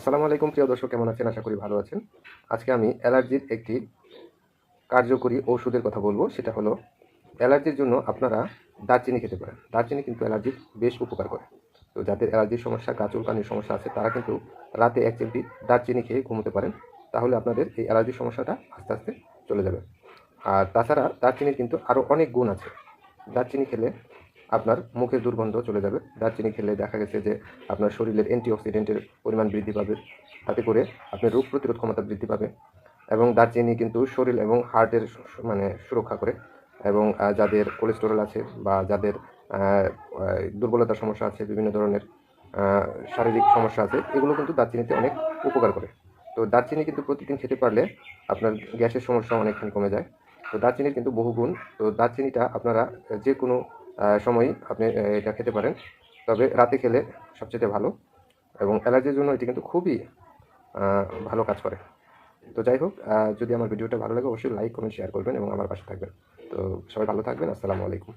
আসসালামু আলাইকুম, প্রিয় দর্শক, কেমন আছেন? আশা করি ভালো আছেন। আজকে আমি অ্যালার্জির একটি কার্যকরী ওষুধের কথা বলব। সেটা হলো, অ্যালার্জির জন্য আপনারা দারচিনি খেতে পারেন। দারচিনি কিন্তু অ্যালার্জির বেশ উপকার করে। তো যাদের অ্যালার্জির সমস্যা গা চুলকানির সমস্যা আছে, তারা কিন্তু রাতে এক চিমটি দারচিনি খেয়ে ঘুমোতে পারেন। তাহলে আপনাদের এই অ্যালার্জির সমস্যাটা আস্তে আস্তে চলে যাবে। আর তাছাড়া দারচিনির কিন্তু আরও অনেক গুণ আছে। দারচিনি খেলে আপনার মুখের দুর্গন্ধ চলে যাবে। দারচিনি খেলে দেখা গেছে যে আপনার শরীরের অ্যান্টিঅক্সিডেন্টের পরিমাণ বৃদ্ধি পাবে। তাতে করে আপনার রোগ প্রতিরোধ ক্ষমতা বৃদ্ধি পাবে এবং দারচিনি কিন্তু শরীর এবং হার্টের মানে সুরক্ষা করে এবং যাদের কোলেস্টেরল আছে বা যাদের দুর্বলতার সমস্যা আছে, বিভিন্ন ধরনের শারীরিক সমস্যা আছে, এগুলো কিন্তু দারচিনিতে অনেক উপকার করে। তো দারচিনি কিন্তু প্রতিদিন খেতে পারলে আপনার গ্যাসের সমস্যা অনেকখানি কমে যায়। তো দারচিনির কিন্তু বহু গুণ তো দারচিনিটা আপনারা যে কোনো আহ, সময়ই আপনি এটা খেতে পারেন। তবে রাতে খেলে সবচেয়ে ভালো এবং অ্যালার্জির জন্য এটি কিন্তু খুবই ভালো কাজ করে। তো যাই হোক যদি আমার ভিডিওটা ভালো লাগে অবশ্যই লাইক কমেন্ট শেয়ার করবেন এবং আমার পাশে থাকবেন। তো সবাই ভালো থাকবেন। আসসালামু আলাইকুম।